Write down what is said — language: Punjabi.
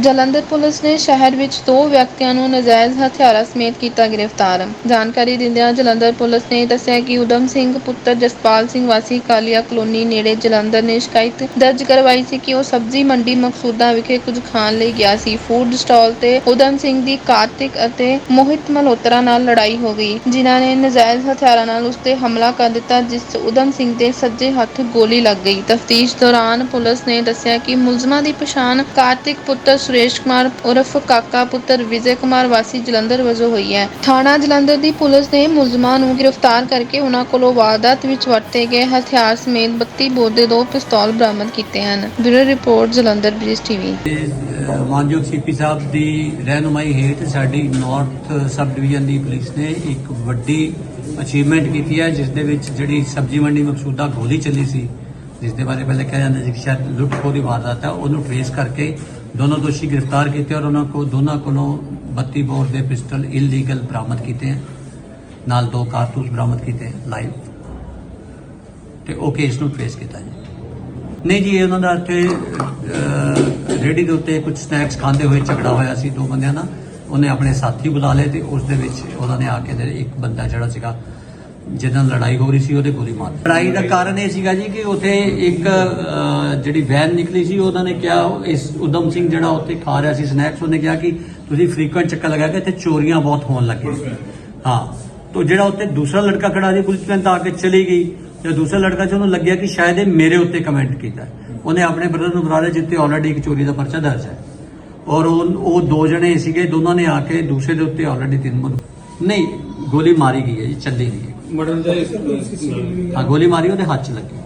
ਜਲੰਧਰ ਪੁਲਿਸ ਨੇ ਸ਼ਹਿਰ ਵਿੱਚ ਦੋ ਵਿਅਕਤੀਆਂ ਨੂੰ ਨਜਾਇਜ਼ ਹਥਿਆਰਾਂ ਸਮੇਤ ਕੀਤਾ ਗ੍ਰਿਫਤਾਰ। ਜਾਣਕਾਰੀ ਦਿੰਦਿਆਂ ਜਲੰਧਰ ਪੁਲਿਸ ਨੇ ਦੱਸਿਆ ਕਿ ਉਦਮ ਸਿੰਘ, ਪੁੱਤਰ ਜਸਪਾਲ ਸਿੰਘ ਵਾਸੀ, ਕਾਲੀਆ ਕਲੋਨੀ ਨੇੜੇ ਜਲੰਧਰ ਨੇ ਸ਼ਿਕਾਇਤ ਦਰਜ ਕਰਵਾਈ ਸੀ ਕਿ ਉਹ ਸਬਜ਼ੀ ਮੰਡੀ ਮਕਸੂਦਾ ਵਿਖੇ ਕੁਝ ਖਾਣ ਲਈ ਗਿਆ ਸੀ। ਫੂਡ ਸਟਾਲ ਤੇ ਉਦਮ ਸਿੰਘ ਦੀ ਕਾਰਤਿਕ ਅਤੇ ਮੋਹਿਤ ਮਲਹੋਤਰਾ ਨਾਲ ਲੜਾਈ ਹੋ ਗਈ, ਜਿਨ੍ਹਾਂ ਨੇ ਨਜਾਇਜ਼ ਹਥਿਆਰਾਂ ਨਾਲ ਉਸ ਤੇ ਹਮਲਾ ਕਰ ਦਿੱਤਾ, ਜਿਸ 'ਚ ਉਦਮ ਸਿੰਘ ਦੇ ਸੱਜੇ ਹੱਥ ਗੋਲੀ ਲੱਗ ਗਈ। ਤਫਤੀਸ਼ ਦੌਰਾਨ ਪੁਲਿਸ ਨੇ ਦੱਸਿਆ ਕਿ ਮੁਲਜ਼ਮਾਂ ਦੀ ਪਛਾਣ ਕਾਰਤਿਕ ਪੁੱਤਰ ਸੁਰੇਸ਼ ਕੁਮਾਰ ਉਰਫ ਕਾਕਾ ਪੁੱਤਰ ਵਿਜੇ ਕੁਮਾਰ ਵਾਸੀ ਜਲੰਧਰ ਵਜੋਂ ਹੋਈ ਹੈ। ਥਾਣਾ ਜਲੰਧਰ ਦੀ ਪੁਲਿਸ ਨੇ ਮੁਲਜ਼ਮਾਂ ਨੂੰ ਗ੍ਰਿਫਤਾਰ ਕਰਕੇ ਉਹਨਾਂ ਕੋਲੋਂ ਵਾਰਦਾਤ ਵਿੱਚ ਵਰਤੇ ਗਏ ਹਥਿਆਰ ਸਮੇਤ 32 ਬੋਰ ਦੇ ਦੋ ਪਿਸਤੌਲ ਬਰਾਮਦ ਕੀਤੇ ਹਨ। Bureau report, Jalandhar, Brij TV. ਮਾਨਯੋਗ ਸੀਪੀ ਸਾਹਿਬ ਦੀ ਰਹਿਨੁਮਾਈ ਹੇਠ ਸਾਡੀ ਨਾਰਥ ਸਬ ਡਿਵੀਜ਼ਨ ਦੀ ਪੁਲਿਸ ਨੇ ਇੱਕ ਵੱਡੀ ਅਚੀਵਮੈਂਟ ਕੀਤੀ ਹੈ, ਜਿਸ ਦੇ ਵਿੱਚ ਜਿਹੜੀ ਸਬਜ਼ੀ ਮੰਡੀ ਮਕਸੂਦਾ ਗੋਲੀ ਚੱਲੀ ਸੀ, ਜਿਸ ਦੇ ਬਾਰੇ ਪਹਿਲੇ ਕਿਹਾ ਜਾਂਦਾ ਸੀ ਕਿ ਸ਼ਾਇਦ ਲੁੱਟ ਖੋਹ ਦੀ ਵਾਰਦਾਤ ਹੈ, ਉਹਨੂੰ ਟ੍ਰੇਸ ਕਰਕੇ ਦੋਨੋਂ ਦੋਸ਼ੀ ਗ੍ਰਿਫਤਾਰ ਕੀਤੇ ਔਰ ਉਹਨਾਂ ਕੋ ਦੋਨਾਂ ਕੋਲੋਂ 32 ਬੋਰ ਦੇ ਪਿਸਟਲ ਇਲੀਗਲ ਬਰਾਮਦ ਕੀਤੇ ਹੈ। ਨਾਲ ਦੋ ਕਾਰਤੂਸ ਬਰਾਮਦ ਕੀਤੇ ਲਾਈਵ ਤੇ ਉਹ ਕੇਸ ਨੂੰ ਫੇਸ ਕੀਤਾ ਜੀ। ਨਹੀਂ ਜੀ ਉਹਨਾਂ ਦਾ ਇੱਥੇ ਰੇੜੀ ਦੇ ਉੱਤੇ ਕੁਝ ਸਨੈਕਸ ਖਾਂਦੇ ਹੋਏ ਝਗੜਾ ਹੋਇਆ ਸੀ ਦੋ ਬੰਦਿਆਂ ਨਾਲ। ਉਹਨੇ ਆਪਣੇ ਸਾਥੀ ਬੁਲਾ ਲਏ ਤੇ ਉਸ ਦੇ ਵਿੱਚ ਉਹਨਾਂ ਨੇ ਆ ਕੇ ਇੱਕ ਬੰਦਾ ਜਿਹੜਾ ਸੀਗਾ ਨਾਲ ਲੜਾਈ ਹੋ ਰਹੀ ਸੀ ਉਹਦੇ ਗੋਲੀ ਮਾਰ। ਲੜਾਈ ਦਾ ਕਾਰਨ ਇਹ ਸੀਗਾ ਜੀ ਕਿ ਉੱਥੇ ਇੱਕ ਜਿਹੜੀ ਵੈਨ ਨਿਕਲੀ ਸੀ ਉਹਨਾਂ ਨੇ ਕਿਹਾ ਇਸ ਉਦਮ ਸਿੰਘ ਜਿਹੜਾ ਉੱਥੇ ਖਾ ਰਿਹਾ ਸੀ ਸਨੈਕਸ ਉਹਨੇ ਕਿਹਾ ਕਿ ਤੁਸੀਂ ਫ੍ਰੀਕੁਐਂਟ ਚੱਕਰ ਲਗਾ ਕੇ ਇੱਥੇ ਚੋਰੀਆਂ ਬਹੁਤ ਹੋਣ ਲੱਗੀਆਂ ਹਾਂ ਤੋਂ ਜਿਹੜਾ ਉੱਤੇ ਦੂਸਰਾ ਲੜਕਾ ਖੜਾ ਸੀ ਪੁਲਿਸ ਵਾਲੇ ਤਾਂ ਆ ਕੇ ਚਲੀ ਗਈ ਤੇ ਦੂਸਰਾ ਲੜਕਾ ਸੀ ਉਹਨੂੰ ਲੱਗਿਆ ਕਿ ਸ਼ਾਇਦ ਇਹ ਮੇਰੇ ਉੱਤੇ ਕਮੈਂਟ ਕੀਤਾ। ਉਹਨੇ ਆਪਣੇ ਬ੍ਰਦਰ ਨੂੰ ਬੁਲਾ ਲਿਆ ਜਿੱਤੇ ਆਲਰੇਡੀ ਇੱਕ ਚੋਰੀ ਦਾ ਪਰਚਾ ਦਰਜ ਹੈ ਔਰ ਉਹ ਦੋ ਜਣੇ ਸੀਗੇ ਦੋਨਾਂ ਨੇ ਆ ਕੇ ਦੂਸਰੇ ਦੇ ਉੱਤੇ ਆਲਰੇਡੀ ਤਿੰਨ ਨਹੀਂ ਗੋਲੀ ਮਾਰੀ ਗਈ ਹੈ ਜੀ ਚੱਲੀ ਨਹੀਂ ਹੈ। ਮਰਨ ਦਾ ਹਾਂ ਗੋਲੀ ਮਾਰੀ ਉਹਦੇ ਹੱਥ 'ਚ ਲੱਗੀ।